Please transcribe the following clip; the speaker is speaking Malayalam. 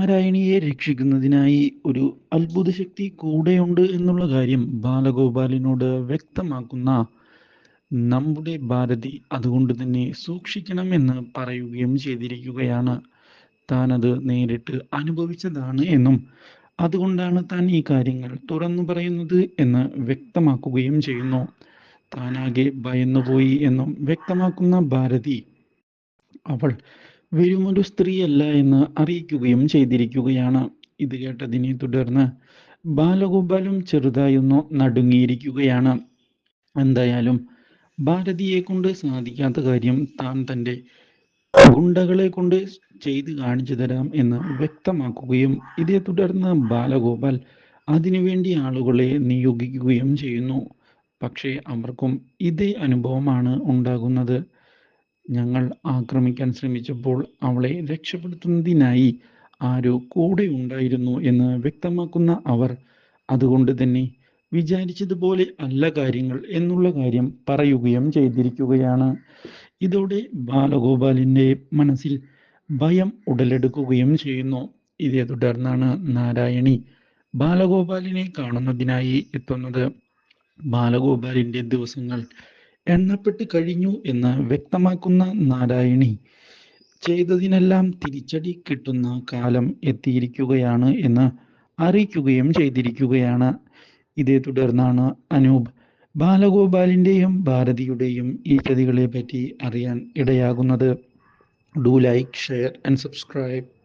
നാരായണിയെ രക്ഷിക്കുന്നതിനായി ഒരു അത്ഭുതശക്തി കൂടെയുണ്ട് എന്നുള്ള കാര്യം ബാലഗോപാലിനോട് വ്യക്തമാക്കുന്ന നമ്മുടെ ഭാരതി അതുകൊണ്ട് തന്നെ സൂക്ഷിക്കണമെന്ന് പറയുകയും ചെയ്തിരിക്കുകയാണ്. താൻ അത് നേരിട്ട് അനുഭവിച്ചതാണ് എന്നും അതുകൊണ്ടാണ് താൻ ഈ കാര്യങ്ങൾ തുറന്നു പറയുന്നത് എന്ന് വ്യക്തമാക്കുകയും ചെയ്യുന്നു. താനാകെ ഭയന്നുപോയി എന്നും വ്യക്തമാക്കുന്ന ഭാരതി അവൾ വെറുമൊരു സ്ത്രീയല്ല എന്ന് അറിയിക്കുകയും ചെയ്തിരിക്കുകയാണ്. ഇത് കേട്ടതിനെ തുടർന്ന് ബാലഗോപാലും ചെറുതായൊന്നു നടുങ്ങിയിരിക്കുകയാണ്. എന്തായാലും ഭാരതിയെ കൊണ്ട് സാധിക്കാത്ത കാര്യം താൻ തന്റെ ഗുണ്ടകളെ കൊണ്ട് ചെയ്ത് കാണിച്ചു തരാം എന്ന് വ്യക്തമാക്കുകയും ഇതേ തുടർന്ന് ബാലഗോപാൽ അതിനുവേണ്ടി ആളുകളെ നിയോഗിക്കുകയും ചെയ്യുന്നു. പക്ഷേ അവർക്കും ഇതേ അനുഭവമാണ് ഉണ്ടാകുന്നത്. ഞങ്ങൾ ആക്രമിക്കാൻ ശ്രമിച്ചപ്പോൾ അവളെ രക്ഷപ്പെടുത്തുന്നതിനായി ആരോ കൂടെ ഉണ്ടായിരുന്നു എന്ന് വ്യക്തമാക്കുന്ന അവർ അതുകൊണ്ട് തന്നെ വിചാരിച്ചതുപോലെ അല്ല കാര്യങ്ങൾ എന്നുള്ള കാര്യം പറയുകയും ചെയ്തിരിക്കുകയാണ്. ഇതോടെ ബാലഗോപാലിന്റെ മനസ്സിൽ ഭയം ഉടലെടുക്കുകയും ചെയ്യുന്നു. ഇതേ തുടർന്നാണ് നാരായണി ബാലഗോപാലിനെ കാണുന്നതിനായി എത്തുന്നത്. ബാലഗോപാലിന്റെ ദിവസങ്ങൾ എണ്ണപ്പെട്ട് കഴിഞ്ഞു എന്ന് വ്യക്തമാക്കുന്ന നാരായണി. ചെയ്തതിനെല്ലാം തിരിച്ചടി കിട്ടുന്ന കാലം എത്തിയിരിക്കുകയാണ് എന്ന് അറിയിക്കുകയും ചെയ്തിരിക്കുകയാണ്. ഇതേ തുടർന്നാണ് അനൂപ് ബാലഗോപാലിന്റെയും ഭാരതിയുടെയും ഈ ചതികളെ പറ്റി അറിയാൻ ഇടയാകുന്നത്. Do like share and subscribe